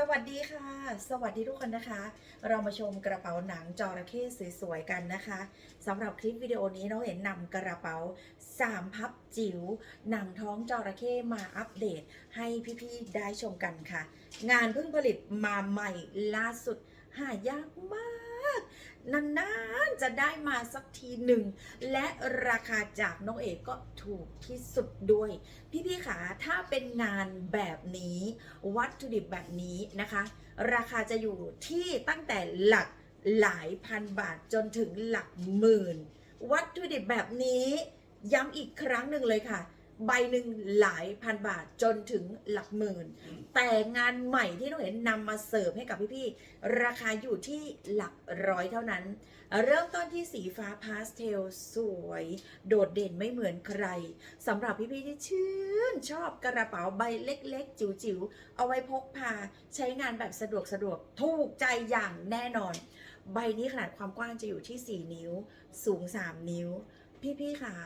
สวัสดีค่ะ สวัสดีทุกคนนะคะ เรามาชมกระเป๋าหนังจระเข้สวยๆกันนะคะสำหรับคลิปวิดีโอนี้น้องเห็นนำกระเป๋า3พับจิ๋วหนังท้องจระเข้มาอัปเดต ให้พี่ๆได้ชมกันค่ะ งานเพิ่งผลิตมาใหม่ล่าสุดหายากมาก นานๆจะได้มาสักทีหนึ่ง และราคาจากน้องเอกก็ถูกที่สุดด้วย พี่ๆขาถ้าเป็นงานแบบนี้ วัตถุดิบแบบนี้นะคะ ราคาจะอยู่ที่ตั้งแต่หลักหลายพันบาทจนถึงหลักหมื่น วัตถุดิบแบบนี้ย้ำอีกครั้งหนึ่งเลยค่ะ ใบหนึ่งหลายพันบาทจนถึงหลักหมื่น แต่งานใหม่ที่น้องเห็นนำมาเสิร์ฟให้กับพี่ๆ ราคาอยู่ที่หลักร้อยเท่านั้น เริ่มต้นที่สีฟ้าพาสเทลสวย โดดเด่นไม่เหมือนใครสำหรับพี่ๆ ที่ชื่นชอบกระเป๋าใบเล็กๆ จิ๋วๆ เอาไว้พกพาใช้งานแบบสะดวกสะดวกถูกใจอย่างแน่นอน ใบนี้ขนาดความกว้างจะอยู่ที่ 4 นิ้ว สูง 3 นิ้ว พี่ๆขา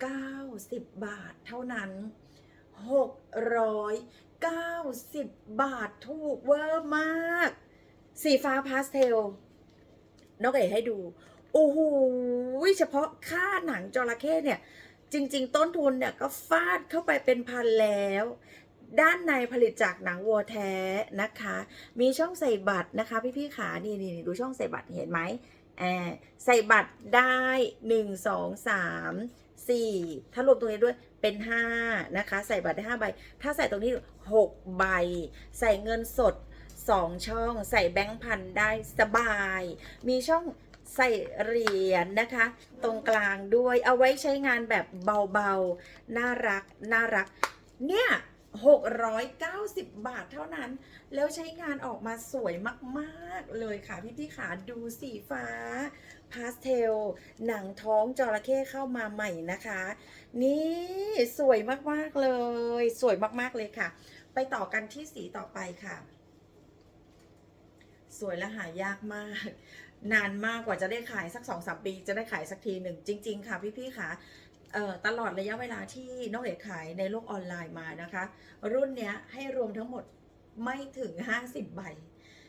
690 บาทเท่านั้น 690 บาทถูกเวอร์มาก สีฟ้าพาสเทลนกเอ๋ให้ดู โอ้โหเฉพาะค่าหนังจระเข้เนี่ย จริง ๆ ต้นทุนเนี่ยก็ฟาดเข้าไปเป็นพันแล้วด้านในผลิตจากหนังวัวแท้นะคะ มีช่องใส่บัตรนะคะ พี่ๆขานี่นี่ดูช่องใส่บัตรเห็นไหมแอใส่บัตรได้1 2 3 4 ถ้ารวมตรงนี้ด้วยเป็น 5 นะคะ ใส่บัตรได้ 5 ใบ ถ้าใส่ตรงนี้ 6 ใบ ใส่เงินสด 2 ช่อง ใส่แบงค์พันได้สบาย มีช่องใส่เหรียญนะคะ ตรงกลางด้วยเอาไว้ใช้งานแบบเบาๆ น่ารัก น่ารัก เนี่ย 690 บาทเท่านั้น แล้วใช้งานออกมาสวยมาก ๆ เลยค่ะ พี่พี่ขาดูสีฟ้า พาสเทล หนังท้องจระเข้เข้ามาใหม่นะคะ นี่สวยมาก ๆ เลย สวยมาก ๆ เลยค่ะ ไปต่อกันที่สีต่อไปค่ะ สวยและหายากมากนานมากกว่าจะได้ขายสักสองสามปี จะได้ขายสักทีหนึ่งจริง ๆ ค่ะพี่ๆค่ะเอ่อ ตลอดระยะเวลาที่น้องเอกขายในโลกออนไลน์มานะคะ รุ่นเนี้ยให้รวมทั้งหมดไม่ถึง 50 ใบ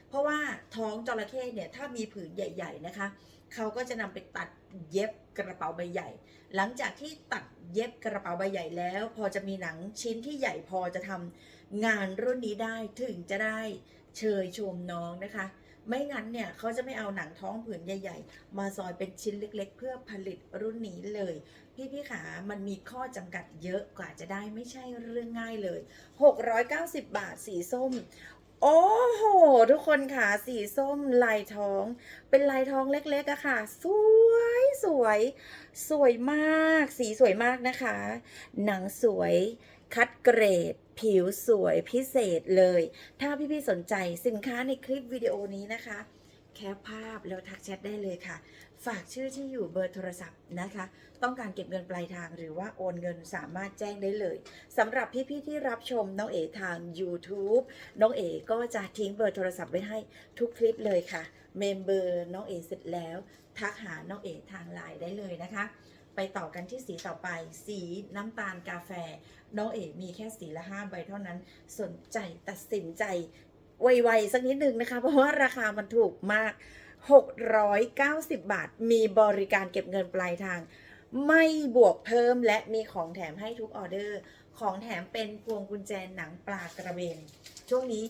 เพราะว่าท้องจระเข้เนี่ยถ้ามีผืนใหญ่ ๆนะคะ เขาก็จะนำไปตัดเย็บกระเป๋าใบใหญ่ หลังจากที่ตัดเย็บกระเป๋าใบใหญ่แล้ว พอจะมีหนังชิ้นที่ใหญ่พอจะทำงานรุ่นนี้ได้ถึงจะได้เชยชมน้องนะคะ ไม่งั้นเนี่ยเขาจะไม่เอาหนังท้องผืนใหญ่ ๆ มาซอยเป็นชิ้นเล็ก ๆ เพื่อผลิตรุ่นนี้เลย พี่ๆขามันมีข้อจำกัดเยอะกว่าจะได้ไม่ใช่เรื่องง่ายเลย 690 บาทสีส้ม โอ้โห ทุกคนค่ะสีส้มลายท้อง เป็นลายท้องเล็กๆอะค่ะ สวยสวย สวยมาก สีสวยมากนะคะ หนังสวย คัดเกรด ผิวสวยพิเศษเลย ถ้าพี่ๆสนใจสินค้าในคลิปวิดีโอนี้นะคะ แคปภาพแล้วทักแชทได้เลยค่ะ ฝากชื่อที่อยู่เบอร์โทรศัพท์นะคะ ต้องการเก็บเงินปลายทางหรือว่าโอนเงินสามารถแจ้งได้เลยสำหรับพี่ๆที่รับชมน้องเอ๋ทาง YouTube น้องเอ๋ก็จะทิ้งเบอร์โทรศัพท์ไว้ให้ทุกคลิปเลยค่ะ เมมเบอร์น้องเอ๋เสร็จแล้ว ทักหาน้องเอ๋ทางไลน์ได้เลยนะคะ ไปต่อกันที่สีต่อไป สีน้ำตาลกาแฟ น้องเอ๋มีแค่สีละห้าใบเท่านั้นสนใจตัดสินใจไวๆสักนิดหนึ่งนะคะ เพราะว่าราคามันถูกมาก 690 บาท มีบริการเก็บเงินปลายทาง ไม่บวกเพิ่มและมีของแถมให้ทุกออเดอร์ ของแถมเป็นพวงกุญแจหนังปลากระเบน ช่วงนี้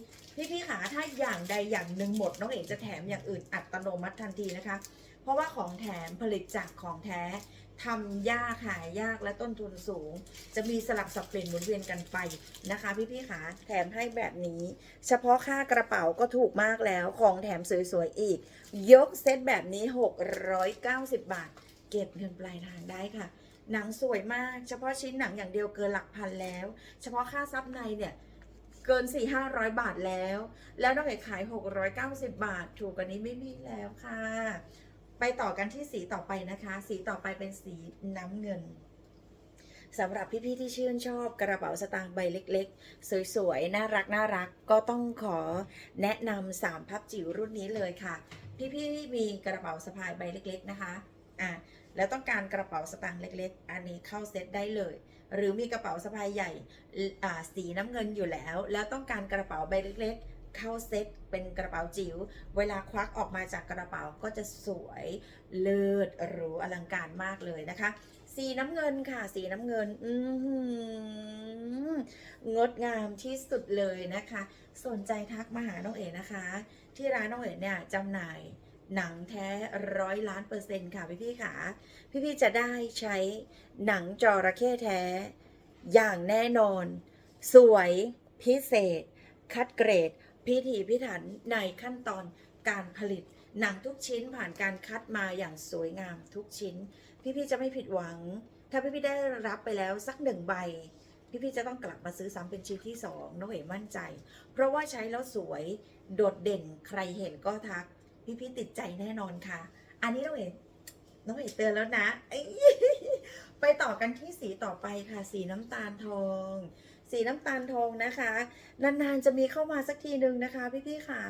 พี่ๆขาถ้าอย่างใดอย่างหนึ่งหมด น้องเอกจะแถมอย่างอื่นอัตโนมัติทันทีนะคะ เพราะว่าของแถมผลิตจากของแท้ ทำยากหายากและต้นทุนสูง จะมีสลับสับเปลี่ยนหมุนเวียนกันไปนะคะ พี่ๆขาแถมให้แบบนี้ เฉพาะค่ากระเป๋าก็ถูกมากแล้วของแถมสวยๆอีก ยกเซตแบบนี้ 690 บาท เก็บเงินปลายทางได้ค่ะ หนังสวยมาก เฉพาะชิ้นหนังอย่างเดียวเกินหลักพันแล้ว เฉพาะค่าซับในเนี่ยเกิน 4 500 บาทแล้ว แล้วน้องเอกขาย 690 บาท ถูกกว่านี้ไม่มีแล้วค่ะ ไปต่อกันที่สีต่อไปนะคะ สีต่อไปเป็นสีน้ำเงินสำหรับพี่ๆที่ชื่นชอบกระเป๋าสตางค์ใบเล็กๆ สวยๆ น่ารักน่ารักก็ต้องขอแนะนำสามพับจิ๋วรุ่นนี้เลยค่ะ พี่ๆมีกระเป๋าสะพายใบเล็กๆนะคะอะแล้วต้องการกระเป๋าสตางค์เล็ก ๆ อันนี้เข้าเซ็ตได้เลย หรือมีกระเป๋าสะพายใหญ่อ่าสีน้ำเงินอยู่แล้ว แล้วต้องการกระเป๋าใบเล็กๆ เข้าเซ็ตเป็นกระเป๋าจิ๋ว เวลาควักออกมาจากกระเป๋าก็จะสวยเลิศหรูอลังการมากเลยนะคะ สีน้ำเงินค่ะ สีน้ำเงิน อืงดงามที่สุดเลยนะคะ สนใจทักมาหาน้องเอ๋นะคะ ที่ร้านน้องเอ๋เนี่ยจำหน่ายหนังแท้ร้อยล้านเปอร์เซ็นต์ค่ะพี่พี่ค่ะ พี่พี่จะได้ใช้หนังจระเข้แท้ อย่างแน่นอน สวยพิเศษ คัดเกรด พิถีพิถันในขั้นตอนการผลิต หนังทุกชิ้นผ่านการคัดมาอย่างสวยงามทุกชิ้น พี่ๆจะไม่ผิดหวัง ถ้าพี่ๆได้รับไปแล้วสักหนึ่งใบ พี่ๆจะต้องกลับมาซื้อซ้ำเป็นชิ้นที่สองน้องเอ๋มั่นใจ เพราะว่าใช้แล้วสวยโดดเด่นใครเห็นก็ทัก พี่ๆติดใจแน่นอนค่ะ อันนี้น้องเอ๋น้องเอ๋เตือนแล้วนะ ไปต่อกันที่สีต่อไปค่ะ สีน้ำตาลทอง สีน้ำตาลทองนะคะ นานๆจะมีเข้ามาสักทีหนึ่งนะคะ พี่ๆค่ะ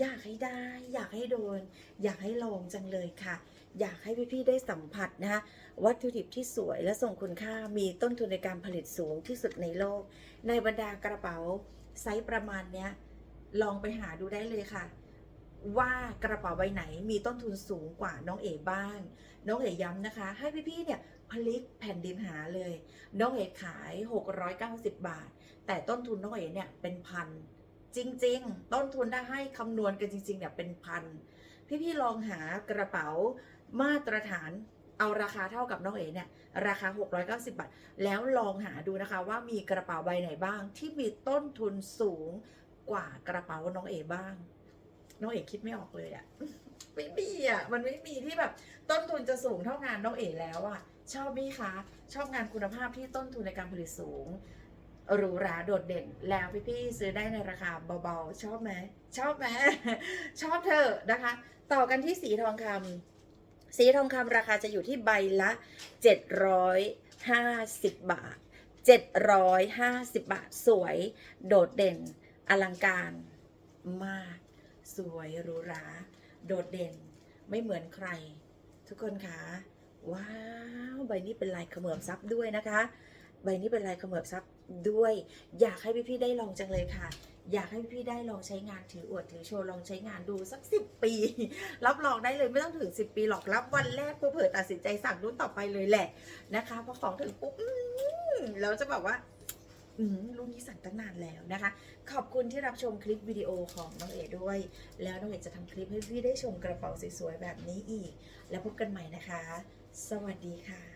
อยากให้ได้ อยากให้โดน อยากให้ลองจังเลยค่ะ อยากให้พี่ๆได้สัมผัสนะคะวัตถุดิบที่สวยและทรงคุณค่ามีต้นทุนในการผลิตสูงที่สุดในโลก ในบรรดากระเป๋าไซส์ประมาณเนี้ยลองไปหาดูได้เลยค่ะ ว่ากระเป๋าใบไหนมีต้นทุนสูงกว่าน้องเอ๋บ้าง น้องเอ๋ย้ำนะคะ ให้พี่ๆเนี่ย พลิกแผ่นดินหาเลย น้องเอ๋ขาย 690 บาท แต่ต้นทุนน้องเอ๋เนี่ยเป็นพัน จริง ๆ ต้นทุนถ้ให้คำนวณกันจริง ๆ เนี่ยเป็นพัน พี่ๆลองหากระเป๋ามาตรฐานเอาราคาเท่ากับน้องเอ๋เนี่ยราคา 690 บาท แล้วลองหาดูนะคะว่ามีกระเป๋าใบไหนบ้าง ที่มีต้นทุนสูงกว่ากระเป๋าน้องเอ๋บ้าง น้องเอ๋คิดไม่ออกเลยอะไม่มีอะมันไม่มีที่แบบต้นทุนจะสูงเท่างานน้องเอ๋แล้วอะ ชอบไหมคะ ชอบงานคุณภาพที่ต้นทุนในการผลิตสูงหรูหราโดดเด่น แล้วพี่ๆซื้อได้ในราคาเบาๆ ชอบไหมชอบไหมชอบเธอนะคะ ต่อกันที่สีทองคำสีทองคำราคาจะอยู่ที่ใบละ 750 บาท 750 บาท สวย โดดเด่น อลังการมาก สวยหรูหรา โดดเด่น ไม่เหมือนใคร ทุกคนคะ ว้าว ใบนี้เป็นลายเขมือบซับด้วยนะคะ ใบนี้เป็นลายเขมือบซับด้วย อยากให้พี่ๆได้ลองจังเลยค่ะ อยากให้พี่ๆได้ลองใช้งานถืออวดถือโชว์ลองใช้งานดูสักสิปี รับรองได้เลยไม่ต้องถึง10ปีหรอกรับวันแรกเพื่อเผื่อตัดสินใจสั่งรุ่นต่อไปเลยแหละนะคะพอของถึงปุ๊บแล้วจะแบบว่าอืรุ่นนี้สั่งตั้งนานแล้วนะคะ ขอบคุณที่รับชมคลิปวิดีโอของน้องเอ๋ด้วย แล้วน้องเอ๋จะทำคลิปให้พี่ได้ชมกระเป๋าสวยๆแบบนี้อีก แล้วพบกันใหม่นะคะ สวัสดีค่ะ